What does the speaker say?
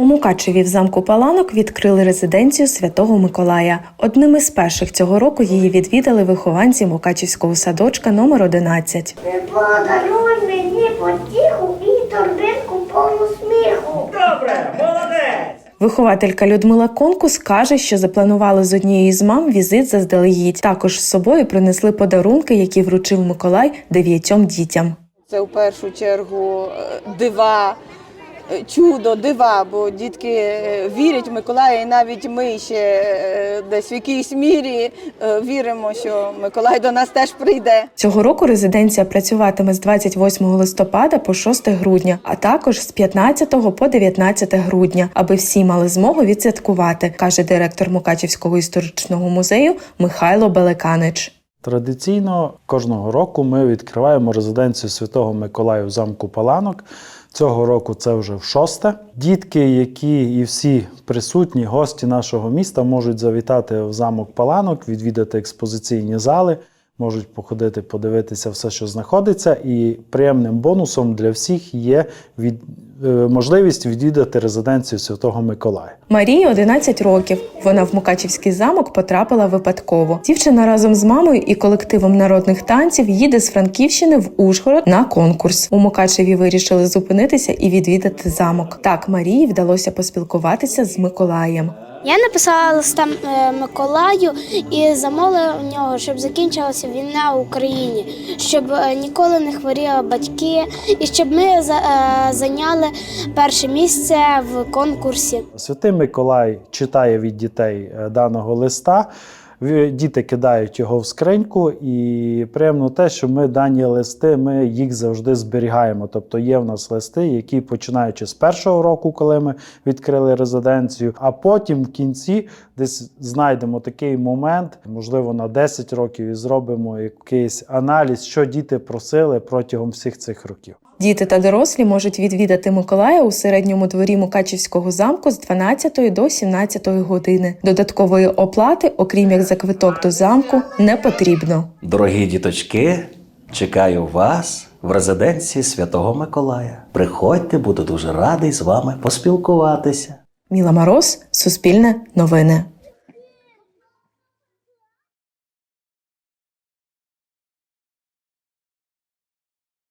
У Мукачеві в замку Паланок відкрили резиденцію Святого Миколая. Одним із перших цього року її відвідали вихованці Мукачівського садочка номер 11. Ти подаруй мені потіху і торбинку повну сміху. Добре, молодець! Вихователька Людмила Конкус каже, що запланували з однією з мам візит заздалегідь. Також з собою принесли подарунки, які вручив Миколай дев'ятьом дітям. Це в першу чергу е, дива, чудо, дива, бо дітки е, вірять в Миколая, і навіть ми ще е, десь в якійсь мірі е, віримо, що Миколай до нас теж прийде. Цього року резиденція працюватиме з 28 листопада по 6 грудня, а також з 15 по 19 грудня, аби всі мали змогу відсвяткувати, каже директор Мукачівського історичного музею Михайло Белеканич. Традиційно кожного року ми відкриваємо резиденцію Святого Миколая в замку Паланок. Цього року це вже в шосте. Дітки, які і всі присутні, гості нашого міста, можуть завітати в замок Паланок, відвідати експозиційні зали, можуть походити, подивитися все, що знаходиться. І приємним бонусом для всіх є від, можливість відвідати резиденцію Святого Миколая. Марії 11 років. Вона в Мукачівський замок потрапила випадково. Дівчина разом з мамою і колективом народних танців їде з Франківщини в Ужгород на конкурс. У Мукачеві вирішили зупинитися і відвідати замок. Так Марії вдалося поспілкуватися з Миколаєм. Я написала листа е, Миколаю і замовила у нього, щоб закінчилася війна в Україні, щоб е, ніколи не хворіли батьки, і щоб ми е, зайняли перше місце в конкурсі. Святий Миколай читає від дітей даного листа. Діти кидають його в скриньку, і приємно те, що ми дані листи ми їх завжди зберігаємо. Тобто є в нас листи, які починаючи з першого року, коли ми відкрили резиденцію, а потім в кінці десь знайдемо такий момент, можливо, на 10 років, і зробимо якийсь аналіз, що діти просили протягом всіх цих років. Діти та дорослі можуть відвідати Миколая у середньому дворі Мукачівського замку з 12 до 17 години. Додаткової оплати, окрім як за квиток до замку, не потрібно. Дорогі діточки, чекаю вас в резиденції Святого Миколая. Приходьте, буду дуже радий з вами поспілкуватися. Міла Мороз, Суспільне новини.